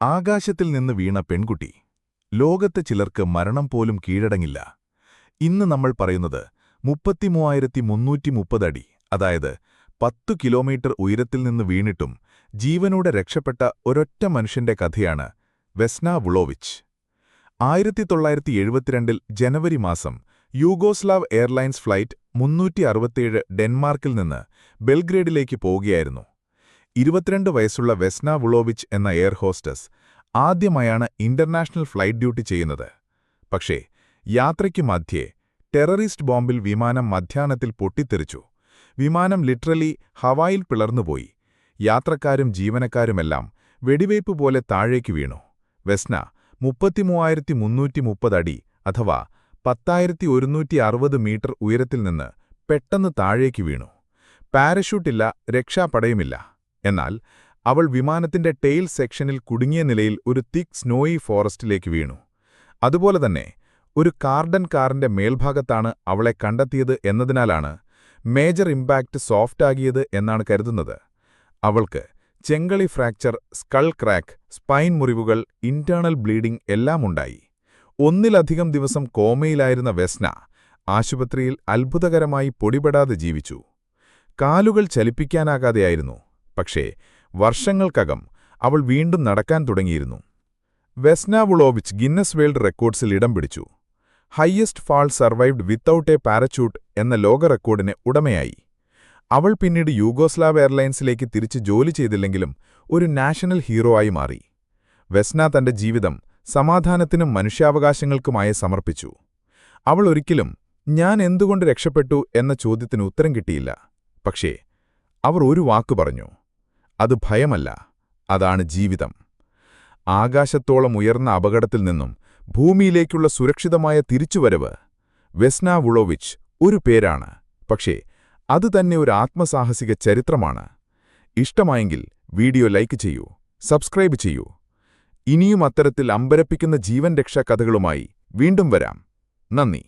ആകാശത്തിൽ നിന്ന് വീണ പെൺകുട്ടി. ലോകത്ത് ചിലർക്ക് മരണം പോലും കീഴടങ്ങില്ല. ഇന്ന് നമ്മൾ പറയുന്നത് മുപ്പത്തിമൂവായിരത്തി മുന്നൂറ്റി മുപ്പത് അടി അതായത് പത്തു കിലോമീറ്റർ ഉയരത്തിൽ നിന്ന് വീണിട്ടും ജീവനോടെ രക്ഷപ്പെട്ട ഒരൊറ്റ മനുഷ്യന്റെ കഥയാണ് വെസ്ന വുളോവിച്ച്. ആയിരത്തി തൊള്ളായിരത്തി എഴുപത്തിരണ്ടിൽ ജനുവരി മാസം യൂഗോസ്ലാവ് എയർലൈൻസ് ഫ്ലൈറ്റ് മുന്നൂറ്റി അറുപത്തിയേഴ് ഡെൻമാർക്കിൽ നിന്ന് ബെൽഗ്രേഡിലേക്ക് പോവുകയായിരുന്നു. ഇരുപത്തിരണ്ട് വയസ്സുള്ള വെസ്ന വുളോവിച്ച് എന്ന എയർ ഹോസ്റ്റസ് ആദ്യമായാണ് ഇന്റർനാഷണൽ ഫ്ലൈറ്റ് ഡ്യൂട്ടി ചെയ്യുന്നത്. പക്ഷേ യാത്രയ്ക്ക് മധ്യേ ടെററിസ്റ്റ് ബോംബിൽ വിമാനം മധ്യാഹ്നത്തിൽ പൊട്ടിത്തെറിച്ചു. വിമാനം ലിറ്ററലി ഹവായിൽ പിളർന്നുപോയി. യാത്രക്കാരും ജീവനക്കാരുമെല്ലാം വെടിവയ്പ് പോലെ താഴേക്ക് വീണു. വെസ്ന മുപ്പത്തിമൂവായിരത്തി മുന്നൂറ്റി മുപ്പത് അടി അഥവാ പത്തായിരത്തി ഒരുന്നൂറ്റി അറുപത് മീറ്റർ ഉയരത്തിൽ നിന്ന് പെട്ടെന്ന് താഴേക്ക് വീണു. പാരഷൂട്ടില്ല രക്ഷാപടയുമില്ല എന്നാൽ അവൾ വിമാനത്തിന്റെ ടെയിൽ സെക്ഷനിൽ കുടുങ്ങിയ നിലയിൽ ഒരു തിക് സ്നോയി ഫോറസ്റ്റിലേക്ക് വീണു. അതുപോലെ തന്നെ ഒരു കാർഡൻ കാറിന്റെ മേൽഭാഗത്താണ് അവളെ കണ്ടെത്തിയത് എന്നതിനാലാണ് മേജർ ഇമ്പാക്റ്റ് സോഫ്റ്റാകിയത് എന്നാണ് കരുതുന്നത്. അവൾക്ക് ചെങ്കളി ഫ്രാക്ചർ സ്കൾ ക്രാക്ക് സ്പൈൻ മുറിവുകൾ ഇന്റേണൽ ബ്ലീഡിംഗ് എല്ലാം ഉണ്ടായി. ഒന്നിലധികം ദിവസം കോമയിലായിരുന്ന വെസ്ന ആശുപത്രിയിൽ അത്ഭുതകരമായി പൊടിപെടാതെ ജീവിച്ചു. കാലുകൾ ചലിപ്പിക്കാനാകാതെയായിരുന്നു. പക്ഷേ വർഷങ്ങൾക്കകം അവൾ വീണ്ടും നടക്കാൻ തുടങ്ങിയിരുന്നു. വെസ്നാവുളോവിച്ച് ഗിന്നസ് വേൾഡ് റെക്കോർഡ്സിൽ ഇടം പിടിച്ചു. Highest fall survived without a parachute എന്ന ലോക റെക്കോർഡിന് ഉടമയായി. അവൾ പിന്നീട് യൂഗോസ്ലാവ് എയർലൈൻസിലേക്ക് തിരിച്ച് ജോലി ചെയ്തില്ലെങ്കിലും ഒരു നാഷണൽ ഹീറോ ആയി മാറി. വെസ്ന തന്റെ ജീവിതം സമാധാനത്തിനും മനുഷ്യാവകാശങ്ങൾക്കുമായി സമർപ്പിച്ചു. അവൾ ഒരിക്കലും ഞാൻ എന്തുകൊണ്ട് രക്ഷപ്പെട്ടു എന്ന ചോദ്യത്തിന് ഉത്തരം കിട്ടിയില്ല. പക്ഷേ അവർ ഒരു വാക്കു പറഞ്ഞു. അത് ഭയമല്ല അതാണ് ജീവിതം. ആകാശത്തോളം ഉയർന്ന അപകടത്തിൽ നിന്നും ഭൂമിയിലേക്കുള്ള സുരക്ഷിതമായ തിരിച്ചുവരവ്. വെസ്ന വുളോവിച്ച് ഒരു പേരാണ് പക്ഷേ അത് തന്നെ ഒരു ആത്മസാഹസിക ചരിത്രമാണ്. ഇഷ്ടമായെങ്കിൽ വീഡിയോ ലൈക്ക് ചെയ്യൂ സബ്സ്ക്രൈബ് ചെയ്യൂ. ഇനിയും അത്തരത്തിൽ അമ്പരപ്പിക്കുന്ന ജീവൻ രക്ഷാ കഥകളുമായി വീണ്ടും വരാം. നന്ദി.